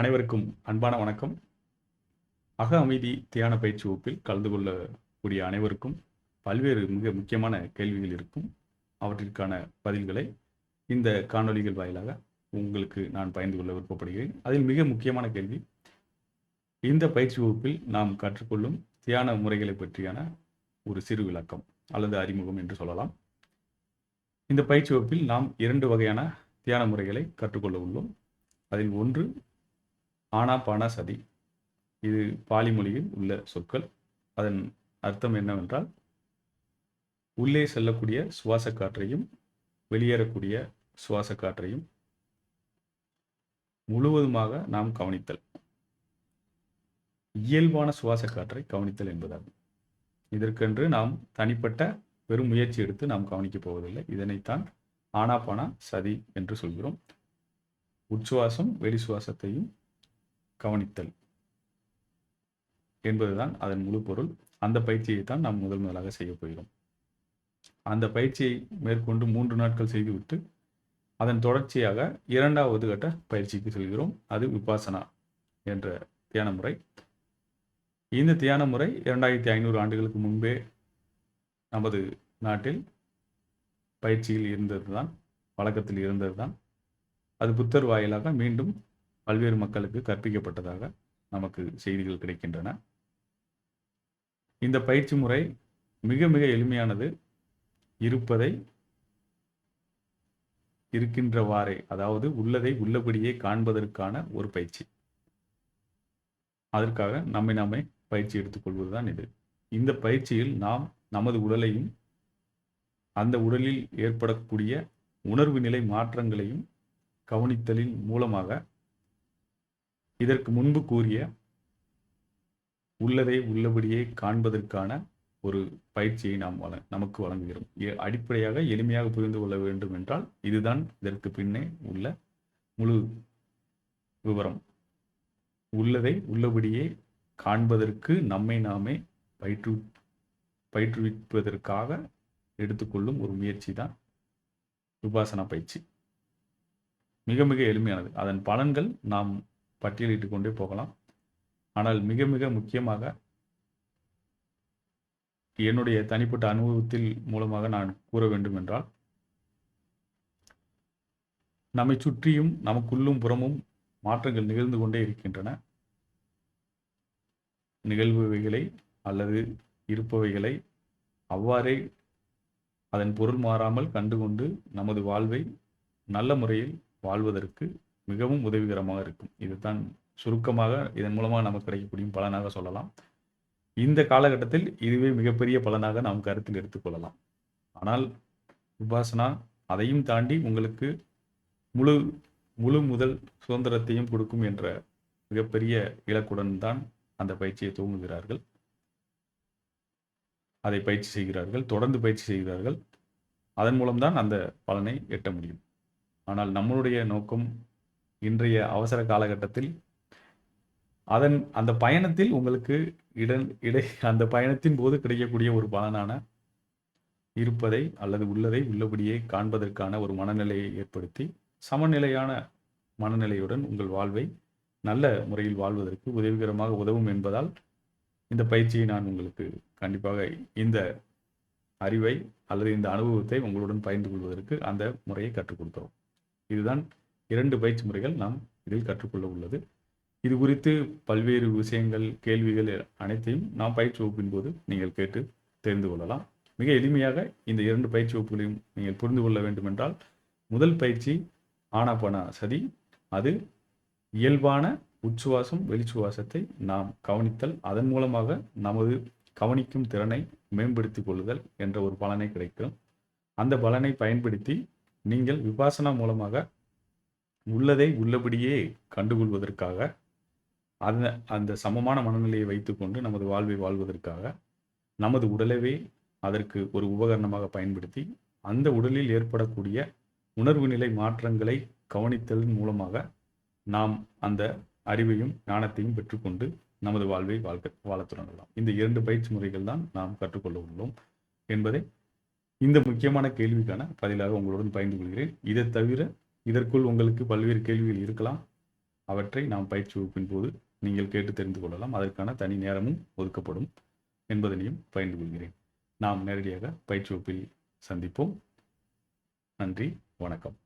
அனைவருக்கும் அன்பான வணக்கம். அக அமைதி தியான பயிற்சி வகுப்பில் கலந்து கொள்ளக்கூடிய அனைவருக்கும் பல்வேறு மிக முக்கியமான கேள்விகள் இருக்கும். அவற்றிற்கான பதில்களை இந்த காணொளிகள் வாயிலாக உங்களுக்கு நான் பயந்து கொள்ள விருப்பப்படுகிறேன். அதில் மிக முக்கியமான கேள்வி இந்த பயிற்சி வகுப்பில் நாம் கற்றுக்கொள்ளும் தியான முறைகளை பற்றியான ஒரு சிறு விளக்கம் அல்லது அறிமுகம் என்று சொல்லலாம். இந்த பயிற்சி வகுப்பில் நாம் இரண்டு வகையான தியான முறைகளை கற்றுக்கொள்ள உள்ளோம். அதில் ஒன்று ஆனாபானா சதி. இது பாலி மொழியில் உள்ள சொற்கள். அதன் அர்த்தம் என்னவென்றால் உள்ளே செல்லக்கூடிய சுவாச காற்றையும் வெளியேறக்கூடிய சுவாச காற்றையும் முழுவதுமாக நாம் கவனித்தல். இயல்பான சுவாச காற்றை கவனித்தல் என்பதாகும். இதற்கென்று நாம் தனிப்பட்ட பெரும் முயற்சி எடுத்து நாம் கவனிக்கப் போவதில்லை. இதனைத்தான் ஆனாபானா சதி என்று சொல்கிறோம். உச்சுவாசம் வெளி சுவாசத்தையும் கவனித்தல் என்பதுதான் அதன் முழு பொருள். அந்த பயிற்சியை தான் நாம் முதல் முதலாக செய்ய போகிறோம். அந்த பயிற்சியை மேற்கொண்டு மூன்று நாட்கள் செய்துவிட்டு அதன் தொடர்ச்சியாக இரண்டாவது கட்ட பயிற்சிக்கு செல்கிறோம். அது விபாசனா என்ற தியான முறை. இந்த தியான முறை இரண்டாயிரத்தி ஐநூறு ஆண்டுகளுக்கு முன்பே நமது நாட்டில் பயிற்சியில் இருந்தது தான் வழக்கத்தில் இருந்தது தான் அது புத்தர் வாயிலாக மீண்டும் பல்வேறு மக்களுக்கு கற்பிக்கப்பட்டதாக நமக்கு செய்திகள் கிடைக்கின்றன. இந்த பயிற்சி முறை மிக மிக எளிமையானது. இருப்பதை இருக்கின்றவாறே அதாவது உள்ளதை உள்ளபடியே காண்பதற்கான ஒரு பயிற்சி. அதற்காக நம்மை நாமே பயிற்சி எடுத்துக்கொள்வதுதான் இது. இந்த பயிற்சியில் நாம் நமது உடலையும் அந்த உடலில் ஏற்படக்கூடிய உணர்வு நிலை மாற்றங்களையும் கவனித்தலின் மூலமாக இதற்கு முன்பு கூறிய உள்ளதை உள்ளபடியே காண்பதற்கான ஒரு பயிற்சியை நாம் வழ நமக்கு வழங்குகிறோம். அடிப்படையாக எளிமையாக புரிந்து கொள்ள வேண்டும் என்றால் இதுதான் இதற்கு பின்னே உள்ள முழு விவரம். உள்ளதை உள்ளபடியே காண்பதற்கு நம்மை நாமே பயிற்று பயிற்றுவிப்பதற்காக எடுத்துக்கொள்ளும் ஒரு முயற்சி தான் விபாசனா பயிற்சி. மிக மிக எளிமையானது. அதன் பலன்கள் நாம் பட்டியலிட்டு கொண்டே போகலாம். ஆனால் மிக மிக முக்கியமாக என்னுடைய தனிப்பட்ட அனுபவத்தில் மூலமாக நான் கூற வேண்டும் என்றால் நம்மை சுற்றியும் நமக்குள்ளும் புறமும் மாற்றங்கள் நிகழ்ந்து கொண்டே இருக்கின்றன. நிகழ்வுகளை அல்லது இருப்பவைகளை அவ்வாறே அதன் பொருள் மாறாமல் கண்டுகொண்டு நமது வாழ்வை நல்ல முறையில் வாழ்வதற்கு மிகவும் உதவிகரமாக இருக்கும். இதுதான் சுருக்கமாக இதன் மூலமாக நமக்கு கிடைக்கக்கூடிய பலனாக சொல்லலாம். இந்த காலகட்டத்தில் இதுவே மிகப்பெரிய பலனாக நாம் கருத்தில் எடுத்துக்கொள்ளலாம் ஆனால் உபாசனா அதையும் தாண்டி உங்களுக்கு முழு முழு முதல் சுதந்திரத்தையும் கொடுக்கும் என்ற மிகப்பெரிய இலக்குடன் தான் அந்த பயிற்சியை துவங்குகிறார்கள். அதை பயிற்சி செய்கிறார்கள் தொடர்ந்து பயிற்சி செய்கிறார்கள். அதன் மூலம்தான் அந்த பலனை எட்ட முடியும். ஆனால் நம்மளுடைய நோக்கம் இன்றைய அவசர காலகட்டத்தில் அதன் அந்த பயணத்தில் உங்களுக்கு இட இடை அந்த பயணத்தின் போது கிடைக்கக்கூடிய ஒரு பலனான இருப்பதை அல்லது உள்ளதை உள்ளபடியே காண்பதற்கான ஒரு மனநிலையை ஏற்படுத்தி சமநிலையான மனநிலையுடன் உங்கள் வாழ்வை நல்ல முறையில் வாழ்வதற்கு உதவிகரமாக உதவும் என்பதால் இந்த பயிற்சியை நான் உங்களுக்கு கண்டிப்பாக இந்த அறிவை அல்லது இந்த அனுபவத்தை உங்களுடன் பகிர்ந்து கொள்வதற்கு அந்த முறையை கற்றுக் கொடுத்தோம் இதுதான் இரண்டு பயிற்சி முறைகள் நாம் இதில் கற்றுக்கொள்ள உள்ளது. இது குறித்து பல்வேறு விஷயங்கள் கேள்விகள் அனைத்தையும் நாம் பயிற்சி வகுப்பின் போது நீங்கள் கேட்டு தெரிந்து கொள்ளலாம். மிக எளிமையாக இந்த இரண்டு பயிற்சி வகுப்புகளையும் நீங்கள் புரிந்து கொள்ள வேண்டுமென்றால் முதல் பயிற்சி ஆனாபானா சதி. அது இயல்பான உச்சுவாசம் வெளிச்சுவாசத்தை நாம் கவனித்தல் அதன் மூலமாக நமது கவனிக்கும் திறனை மேம்படுத்தி கொள்ளுதல் என்ற ஒரு பலனை கிடைக்கும். அந்த பலனை பயன்படுத்தி நீங்கள் விபாசனா மூலமாக உள்ளதை உள்ளபடியே கண்டுகொள்வதற்காக அந்த அந்த சமமான மனநிலையை வைத்துக்கொண்டு நமது வாழ்வை வாழ்வதற்காக நமது உடலவே அதற்கு ஒரு உபகரணமாக பயன்படுத்தி அந்த உடலில் ஏற்படக்கூடிய உணர்வு நிலை மாற்றங்களை கவனித்தலின் மூலமாக நாம் அந்த அறிவையும் ஞானத்தையும் பெற்றுக்கொண்டு நமது வாழ்வை வாழ்க்க வாழத் தொடங்கலாம். இந்த இரண்டு பயிற்சி முறைகள் தான் நாம் கற்றுக்கொள்ள உள்ளோம் என்பதை இந்த முக்கியமான கேள்விக்கான பதிலாக உங்களுடன் பகிர்ந்து கொள்கிறேன். இதை தவிர இதற்குள் உங்களுக்கு பல்வேறு கேள்விகள் இருக்கலாம். அவற்றை நாம் பயிற்சி வகுப்பின் போது நீங்கள் கேட்டு தெரிந்து கொள்ளலாம். அதற்கான தனி நேரமும் ஒதுக்கப்படும் என்பதனையும் பகிர்ந்து கொள்கிறேன். நாம் நேரடியாக பயிற்சி வகுப்பில் சந்திப்போம். நன்றி. வணக்கம்.